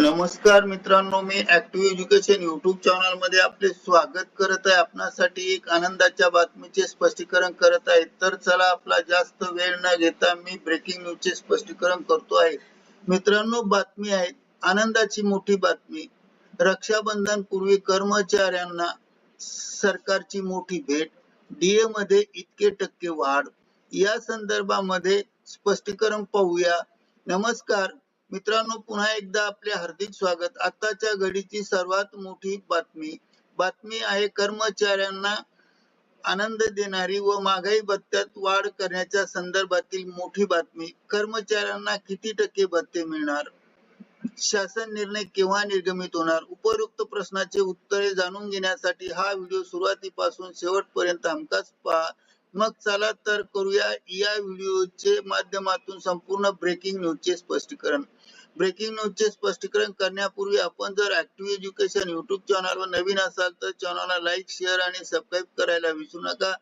नमस्कार मित्रांनो मी ऍक्टिव्ह एज्युकेशन युट्यूब चॅनलमध्ये आपले स्वागत करत आहे. आपणासाठी एक आनंदाच्या बातमीचे स्पष्टीकरण करत आहे. तर चला आपला जास्त वेळ न घेता मी ब्रेकिंग न्यूज चे स्पष्टीकरण करतो आहे. मित्रांनो बातमी आहे. आनंदाची मोठी बातमी. रक्षाबंधन पूर्वी कर्मचाऱ्यांना सरकारची मोठी भेट डीए मध्ये इतके टक्के वाढ. या संदर्भामध्ये स्पष्टीकरण पाहूया. नमस्कार. मित्रांनो पुन्हा एकदा आपले हार्दिक स्वागत. आताच्या घडीची सर्वात मोठी बातमी बातमी आहे कर्मचाऱ्यांना आनंद देणारी व महागाई भत्त्यात वाढ करण्याच्या संदर्भातील मोठी बातमी. कर्मचाऱ्यांना किती टक्के भत्ते मिळणार? शासन निर्णय केव्हा निर्गमित होणार? उपयुक्त प्रश्नाचे उत्तरे जाणून घेण्यासाठी हा व्हिडिओ सुरुवातीपासून शेवटपर्यंत हमखास पहा. मग चला तर करूया या व्हिडिओचे माध्यमातून संपूर्ण ब्रेकिंग न्यूजचे स्पष्टीकरण. ब्रेकिंग न्यूजचे स्पष्टीकरण करण्यापूर्वी आपण जर ऍक्टिव्ह एज्युकेशन युट्यूब चॅनलवर नवीन असाल तर चॅनलला लाईक शेअर आणि सबस्क्राईब करायला विसरू नका.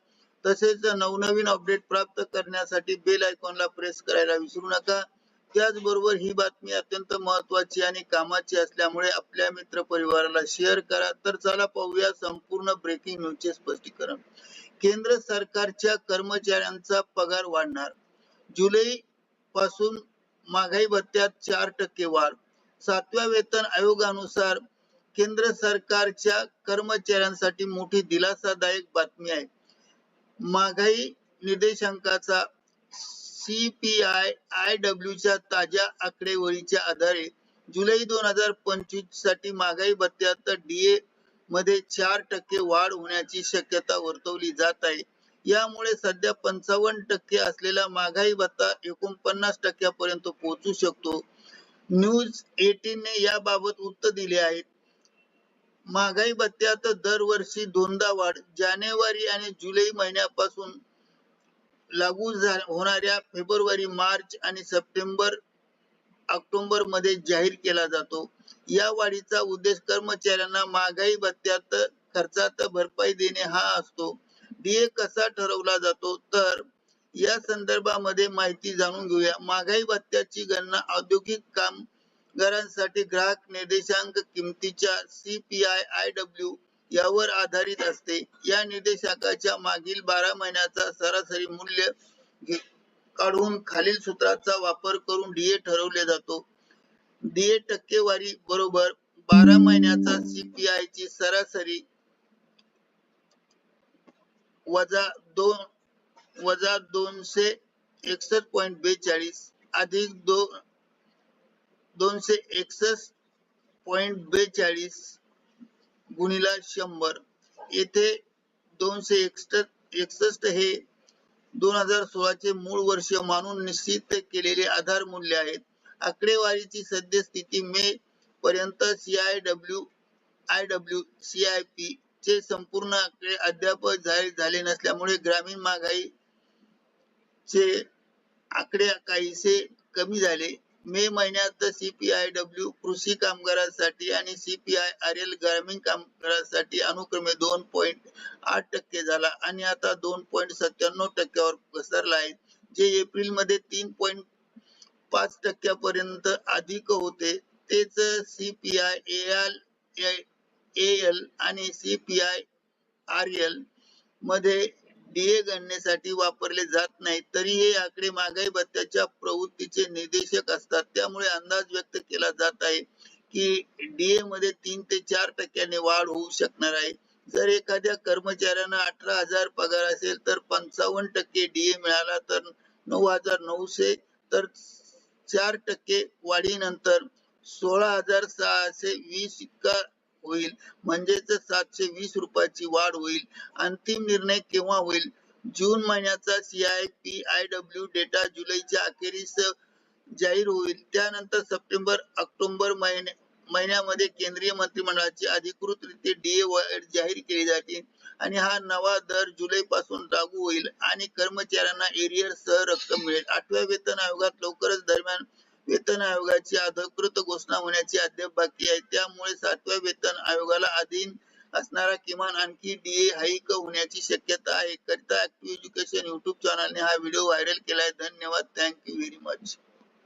तसेच नवनवीन अपडेट प्राप्त करण्यासाठी बेल आयकॉनला प्रेस करायला विसरू नका. त्याचबरोबर ही बातमी अत्यंत महत्वाची आणि कामाची असल्यामुळे आपल्या मित्र परिवाराला शेअर करा. तर चला पाहूया संपूर्ण ब्रेकिंग न्यूजचे स्पष्टीकरण. केंद्र सरकारच्या कर्मचाऱ्यांचा पगार वाढणार. जुलै पासून महागाई भत्त्यात चार टक्के वाढ. सातव्या वेतन आयोगानुसार केंद्र सरकारच्या कर्मचाऱ्यांसाठी मोठी दिलासादायक बातमी आहे. महागाई निर्देशांकाचा सीपीआय आय डब्ल्यूच्या ताज्या आकडेवारीच्या आधारे जुलै दोन हजार पंचवीससाठी महागाई भत्त्यात डीए मध्ये चार टक्के वाढ होण्याची शक्यता वर्तवली जात आहे. यामुळे सध्या पंचावन्न टक्के असलेला महागाई भत्ता एकोणपन्नास टक्क्यापर्यंत पोहोचू शकतो. न्यूज एटीन ने याबाबत उत्तर दिले आहे महागाई भत्त्यात दरवर्षी दोनदा वाढ. जानेवारी आणि जुलै महिन्यापासून लागू होणाऱ्या फेब्रुवारी मार्च आणि सप्टेंबर ऑक्टोबरमध्ये जाहीर केला जातो. या वाढीचा उद्देश कर्मचाऱ्यांना महागाई भत्त्यात खर्चात भरपाई देणे हा असतो. डीए कसा ठरवला जातो? तर या संदर्भामध्ये माहिती जाणून घेऊया. महागाई भत्त्याची गणना औद्योगिक कामगारांसाठी ग्राहक निर्देशांक किमतीच्या सीपीआय आय डब्ल्यू यावर आधारित असते. या निर्देशांकाच्या मागील बारा महिन्याचा सरासरी मूल्य काढून खालील सूत्राचा वापर करून डीए ठरवले जातो. डीए टक्केवारी बरोबर बारा महिन्याचा सीपीआय ची सरासरी वजा दोन वजा दोनशे एकसष्ट पॉईंट बेचाळीस अधिक दो दोनशे एकसष्ट पॉईंट बेचाळीस गुणिला शंभर. येथे दोनशे एकसष्ट एकसष्ट हे दोन हजार सोळाचे मूळ वर्ष मानून निश्चित केलेले आधार मूल्य आहेत. आकडेवारीची सद्यस्थिती मे पर्यंत CIW I W C I P चे संपूर्ण आकडे अद्याप जाहीर झाले नसल्यामुळे ग्रामीण महागाई चे आकडे काहीसे कमी झाले. मे महिन्यात सीपीआयडब्ल्यू कृषी कामगारांसाठी आणि सीपीआय आर एल ग्रामीण कामगारांसाठी अनुक्रमे दोन पॉईंट आठ टक्के झाला. आणि आता दोन पॉईंट सत्त्याण्णव टक्क्यावर घसरला आहे जे एप्रिलमध्ये तीन पॉईंट पाच टक्क्यापर्यंत अधिक होते. तेच सीपीआय एल एल आणि सीपीआय आर एलमध्ये डीए गणनेसाठी वापरले जात नाही तरी हे आकडे महागाई भत्त्याच्या प्रवृत्तीचे निर्देशक असतात. त्यामुळे अंदाज व्यक्त केला जात आहे की डीए मध्ये तीन ते चार टक्क्याने वाढ होऊ शकणार आहे. जर एखाद्या कर्मचाऱ्यांना अठरा हजार पगार असेल तर पंचावन्न टक्के डीए मिळाला तर नऊ हजार नऊशे तर चार टक्के वाढीनंतर सोळा हजार सहाशे वीस इतका होईल. म्हणजेच सातशे वीस रुपयाची वाढ होईल. अंतिम निर्णय केव्हा होईल? जून महिन्याचा सीआयपी आय डब्ल्यू डेटा जुलैच्या अखेरीस जाहीर होईल. त्यानंतर सप्टेंबर ऑक्टोबर महिने महिन्यामध्ये केंद्रीय मंत्रिमंडळाची अधिकृत रीती डीए वाढ जाहीर केली जाते आणि हा नवा दर जुलै पासून लागू होईल आणि कर्मचाऱ्यांना एरियर सह रक्कम मिळेल. आठव्या वेतन आयोगात लवकरच दरम्यान वेतन आयोगाची अधिकृत घोषणा होण्याची अद्याप बाकी आहे. त्यामुळे सातव्या वेतन आयोगाला अधीन असणारा किमान आणखी डीए हाईक होण्याची शक्यता आहे. करता ऍक्टिव्ह एज्युकेशन युट्यूब चॅनलने हा व्हिडिओ व्हायरल केलाय. धन्यवाद. Thank you very much